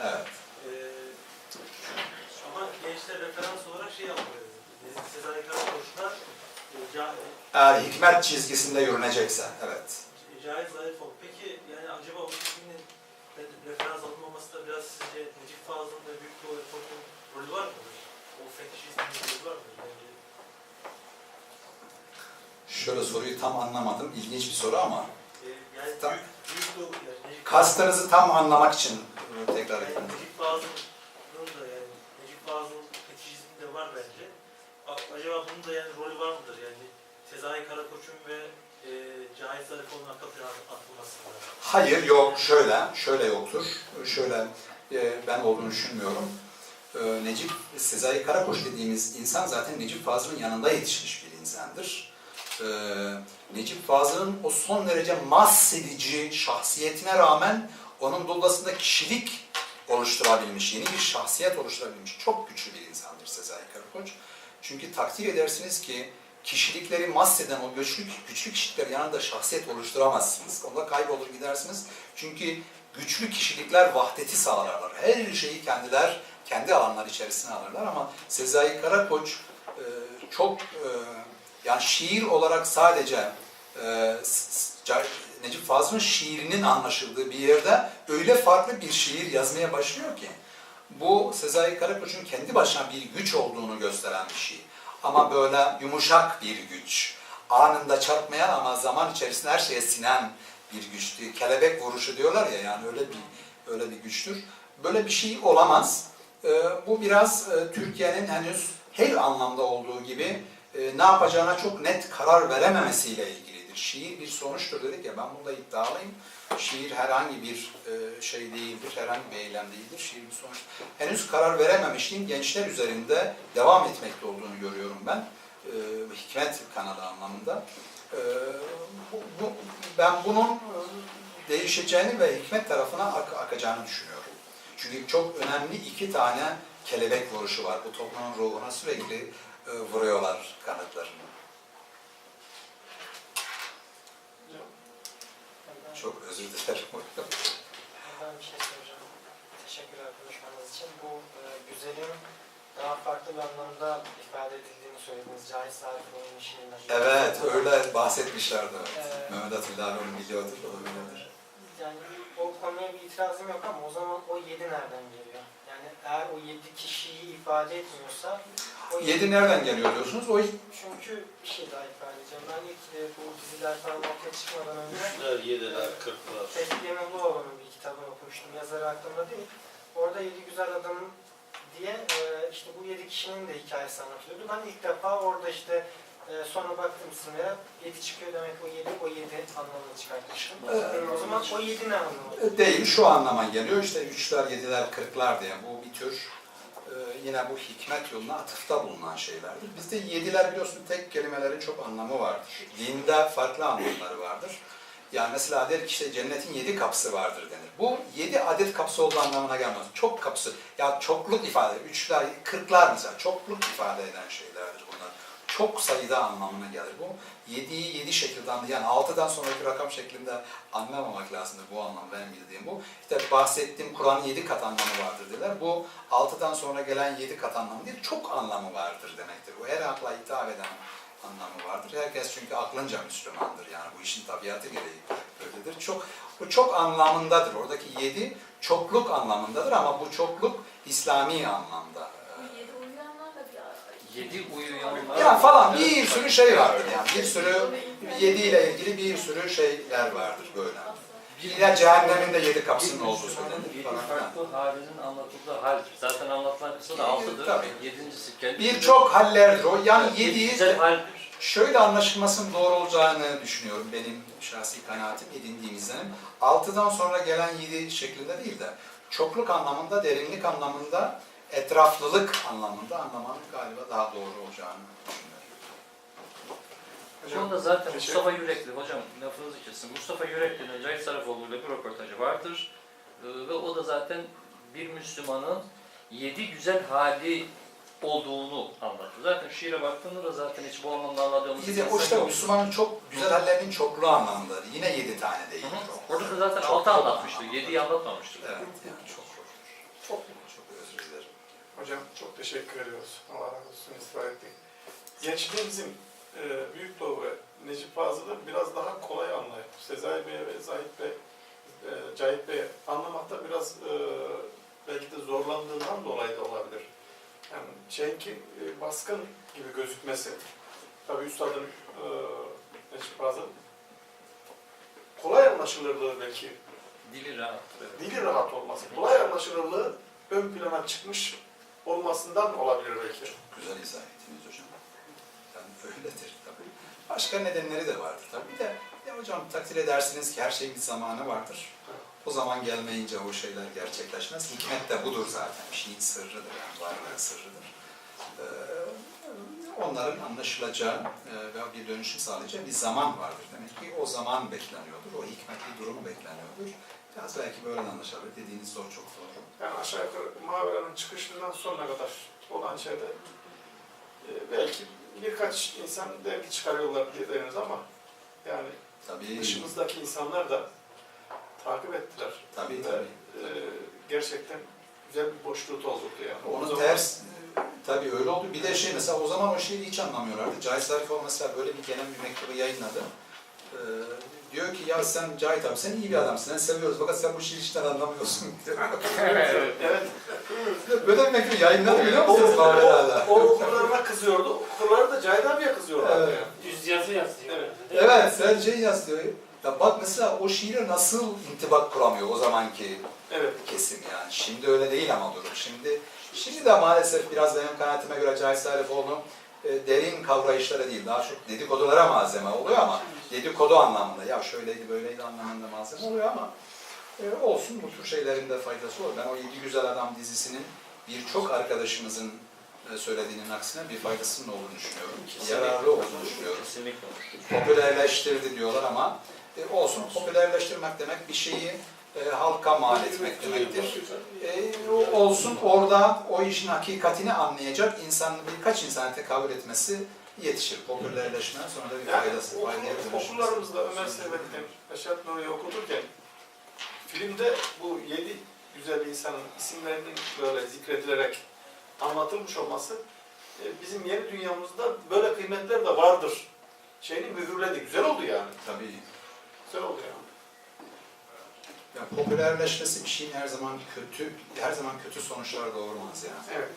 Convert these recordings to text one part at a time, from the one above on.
Evet. Ee, ama gençler referans olarak şey yapıyor. Sezai Karakoç'la Ca- Eğer hikmet çizgisinde yürünecekse, evet. Cahit Zarifoğlu. Peki yani acaba o filmin re- referans alınmaması da biraz sizce Necip Fazıl'ın ve Büyük Doğu Efort'un rolü var mıdır? O fetişizmin rolü var mıdır? Bence Şöyle soruyu tam anlamadım. İlginç bir soru ama e, yani Tamam. büyük, büyük Doğu, yani Necip kastınızı tam anlamak için tekrar Yani edin. Necip Fazıl'ın da yani Necip Fazıl'ın fetişizmi de var bence. A- Acaba bunun da yani rolü var mıdır yani Sezai Karakoç'un ve e, Cahit Zarifoğlu'nun arka plana atılmasında? Hayır, Şöyle, şöyle yoktur. Şöyle, e, ben olduğunu düşünmüyorum. E, Necip, Sezai Karakoç dediğimiz insan zaten Necip Fazıl'ın yanında yetişmiş bir insandır. E, Necip Fazıl'ın o son derece mahsedici şahsiyetine rağmen onun dolasında kişilik oluşturabilmiş, yeni bir şahsiyet oluşturabilmiş çok güçlü bir insandır Sezai Karakoç. Çünkü takdir edersiniz ki kişilikleri mahseden o güçlü, güçlü kişilikler yanında şahsiyet oluşturamazsınız. Onda kaybolur gidersiniz. Çünkü güçlü kişilikler vahdeti sağlarlar. Her şeyi kendiler, kendi alanlar içerisine alırlar ama Sezai Karakoç e, çok e, yani şiir olarak sadece e, Necip Fazıl'ın şiirinin anlaşıldığı bir yerde öyle farklı bir şiir yazmaya başlıyor ki bu Sezai Karakoç'un kendi başına bir güç olduğunu gösteren bir şey. Ama böyle yumuşak bir güç. Anında çarpmayan ama zaman içerisinde her şeye sinen bir güçtü. Kelebek vuruşu diyorlar ya yani öyle bir öyle bir güçtür. Böyle bir şey olamaz. Ee, bu biraz e, Türkiye'nin henüz her anlamda olduğu gibi e, ne yapacağına çok net karar verememesiyle ilgilidir. Şiir bir sonuçtur dedik ya ben bunda iddialıyım. Şiir herhangi bir e, şey değildir, herhangi bir eylem değildir. Şiir bir sonuç. Henüz karar verememişliğin gençler üzerinde devam etmekte olduğunu görüyorum ben. E, hikmet kanalı anlamında. E, ben bunun e, değişeceğini ve hikmet tarafına ak- akacağını düşünüyorum. Çünkü çok önemli iki tane kelebek vuruşu var. Bu toplumun ruhuna sürekli vuruyorlar kanatlarını. Çok özür dilerim. Ben bir şey soracağım. Teşekkürler konuşmanız için. Bu e, güzelin daha farklı bir anlamda ifade edildiğini söylediniz. Cahit Zarifoğlu'nun şiirinde. Evet, öyle bahsetmişlerdi. Evet. Mehmet Atilla abi onu biliyordur, o biliyordur. Yani o konuya bir itirazım yok ama o zaman o yedi nereden o yedi kişiyi ifade etmiyorsa o Yedi nereden geliyor diyorsunuz? O Çünkü bir şey daha ifade edeceğim. Ben ilk e, bu diziler falan ortaya çıkmadan önce Üçler, yediler, kırklar. Fethi Yemeloğlu'nun bir kitabını okumuştum. Yazarı aklımda değil. Orada Yedi Güzel Adam diye e, işte bu yedi kişinin de hikayesi anlatılıyordu. Ben ilk defa orada işte e, sonra baktım isimlere yedi çıkıyor demek o yedi o yedi anlamını çıkartmıştım. Evet. o zaman o yedi ne anlamı? değil, şu anlama geliyor. İşte üçler, yediler, kırklar diye. Bu bir tür e, yine bu hikmet yoluna atıfta bulunan şeylerdir. Bizde yediler biliyorsun tek kelimelerin çok anlamı vardır. Dinde farklı anlamları vardır. Yani mesela der ki işte cennetin yedi kapısı vardır denir. Bu yedi adet kapısı olduğu anlamına gelmez. Çok kapısı. Ya çokluk ifade, üçler, kırklar mesela çokluk ifade eden şeylerdir bunlar. Çok sayıda anlamına gelir. Bu yediyi yedi şekilde anlı. Yani altıdan sonraki rakam şeklinde anlamamak lazımdır bu anlam benim bildiğim bu. İşte bahsettiğim Kur'an'ın yedi kat anlamı vardır dediler. Bu altıdan sonra gelen yedi kat anlamı değil, çok anlamı vardır demektir. Bu her akla hitap eden anlamı vardır. Herkes çünkü aklınca Müslümandır yani bu işin tabiatı gereği öyledir. Çok bu çok anlamındadır. Oradaki yedi çokluk anlamındadır ama bu çokluk İslami anlamda. Bu yedi uyuyanlar da bir Yedi uyuyanlar. Ya falan bir sürü şey vardır yani. Bir sürü yedi ile ilgili bir sürü şeyler vardır böyle. Yine cehennemin de yedi kapısının olduğu söylenir Yedi farklı halinin anlatıldığı hal. Zaten anlatılan kısmı da altıdır. Tabii. Yedincisi kendi. Birçok hallerdir o. Yani yediği şöyle anlaşılmasının doğru olacağını düşünüyorum benim şahsi kanaatim, edindiğim izlenim. Altıdan sonra gelen yedi şeklinde değil de çokluk anlamında, derinlik anlamında, etraflılık anlamında anlamanın galiba daha doğru olacağını düşünüyorum. Sonunda zaten Teşekkür- Mustafa Yürekli, hocam lafınızı kesin. Mustafa Yürekli'nin Cahit Sarafoğlu ile bir röportajı vardır. Ee, ve o da zaten bir Müslümanın yedi güzel hali olduğunu anlatır. Zaten şiire baktığında da zaten hiç bu anlamda anladığımız de o işte yok. Müslümanın çok güzel hallerinin çokluğu anlamındadır. Yine yedi tane değil. Hı hı. Orada da zaten altı çok anlatmıştır, anlamda. yediyi anlatmamıştır. Evet, yani çok. Çok Çok özür dilerim. Hocam çok teşekkür ediyoruz. Allah razı olsun istifade ettik. Gençliğimizin e, Büyük Doğu ve Necip Fazıl'ı biraz daha kolay anlayıp Sezai Bey ve Zahit Bey, e, Cahit Bey anlamakta biraz e, belki de zorlandığından dolayı da olabilir. Yani şeyinki e, baskın gibi gözükmesi. Tabii Üstad'ın e, Necip Fazıl kolay anlaşılırlığı belki Dili evet. dili rahat olması, kolay anlaşılırlığı ön plana çıkmış olmasından olabilir belki. Güzel izah ettiniz hocam. Yani öyledir tabii. Başka nedenleri de vardır tabii. Bir de ya hocam takdir edersiniz ki her şeyin bir zamanı vardır. O zaman gelmeyince o şeyler gerçekleşmez. Hikmet de budur zaten. Bir şeyin sırrıdır yani varlığın sırrıdır. Ee, onların anlaşılacağı e, ve bir dönüşüm sağlayacağı bir zaman vardır. Demek ki o zaman bekleniyordur. O hikmetli durum bekleniyordur. Biraz belki böyle anlaşılır. Dediğiniz zor çok doğru. Yani aşağı yukarı Mavera'nın çıkışından sonra kadar olan şeyde e, belki birkaç insan dergi çıkarıyorlar diye deriz ama yani Tabii, dışımızdaki insanlar da takip ettiler. tabii, Ve, tabii. e, gerçekten güzel bir boşluğu doldurdu yani. O Onun zaman- ters, tabii öyle oldu. Bir de şey mesela o zaman o şeyi hiç anlamıyorlardı. Cahit Zarifoğlu mesela böyle bir genel bir mektubu yayınladı. Ee, diyor ki ya sen Cahit abi sen iyi bir adamsın, seni seviyoruz fakat sen bu işi işten anlamıyorsun diyor. Evet. evet. böyle bir yayınladı biliyor O, musunuz o, Mavera'da? o okurlarına kızıyordu. Okurları da Cahit abiye kızıyorlardı Evet. yazı yazıyor. Evet. Evet, sen şey yaz diyor. Ya bak mesela o şiire nasıl intibak kuramıyor o zamanki Evet. kesim yani. Şimdi öyle değil ama durum. Şimdi şimdi de maalesef biraz benim kanaatime göre Cahit Zarifoğlu e, derin kavrayışlara değil, daha çok dedikodulara malzeme oluyor ama dedikodu anlamında, ya şöyleydi böyleydi anlamında malzeme oluyor ama e, olsun bu tür şeylerin de faydası olur. Ben o Yedi Güzel Adam dizisinin birçok arkadaşımızın e, söylediğinin aksine bir faydasının olduğunu düşünüyorum. Yararlı olduğunu düşünüyorum Kesinlikle popülerleştirdi diyorlar ama e, olsun popülerleştirmek demek bir şeyi e, halka mal etmek demektir. E, o- olsun orada o işin hakikatini anlayacak insan birkaç insana tekabül etmesi yetişir. Popülerleşme sonra da bir Yani faydası, okul, okullarımızda Ömer Servet'in Reşat Nuri'yi okuturken filmde bu yedi güzel insanın isimlerinin böyle zikredilerek anlatılmış olması e, bizim yeni dünyamızda böyle kıymetler de vardır. Şeyini mühürledi. Güzel oldu yani. Tabii. Güzel oldu yani. Ya, popülerleşmesi bir şeyin her zaman kötü, her zaman kötü sonuçlar doğurmaz yani. Evet.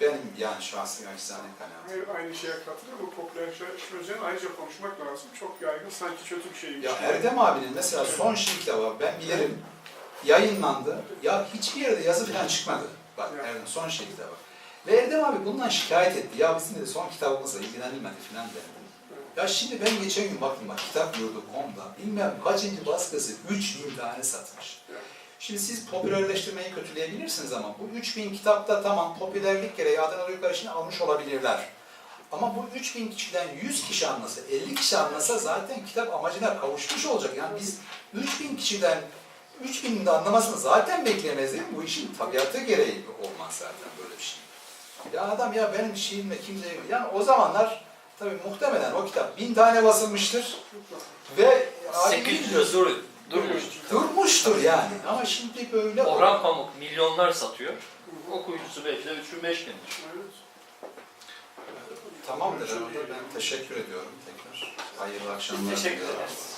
Benim yani şahsi acizane kanaatim. Hayır, aynı şeye katılıyorum. Bu popülerleşme üzerine ayrıca konuşmak lazım. Çok yaygın, sanki kötü bir şeymiş. Ya Erdem abinin mesela son şiir kitabı ben bilirim yayınlandı. Ya hiçbir yerde yazı falan çıkmadı. Bak Ya. Erdem son şiir kitabı. Ve Erdem abi bundan şikayet etti. Ya bizim de son kitabımızla ilgilenilmedi falan dedi. Ya şimdi ben geçen gün baktım bak kitap yurdu.com'da bilmem kaçıncı baskısı 3000 tane satmış. Şimdi siz popülerleştirmeyi kötüleyebilirsiniz ama bu 3000 kitapta tamam popülerlik gereği Adana Duygular için almış olabilirler. Ama bu 3000 kişiden 100 kişi anlasa, 50 kişi anlasa zaten kitap amacına kavuşmuş olacak. Yani biz 3000 kişiden 3000'in de anlamasını zaten mi? Bu işin tabiatı gereği olmaz zaten böyle bir şey. Ya adam ya benim şiirimle kimseye... Yani o zamanlar tabii muhtemelen o kitap bin tane basılmıştır ve 800 lira dur, durmuş. durmuştur yani. Ama şimdi böyle... Orhan Pamuk milyonlar satıyor. Okuyucusu belki de 3000 5000'dir. Evet. Tamamdır. Ben teşekkür ediyorum tekrar. Hayırlı akşamlar. Teşekkür ederiz.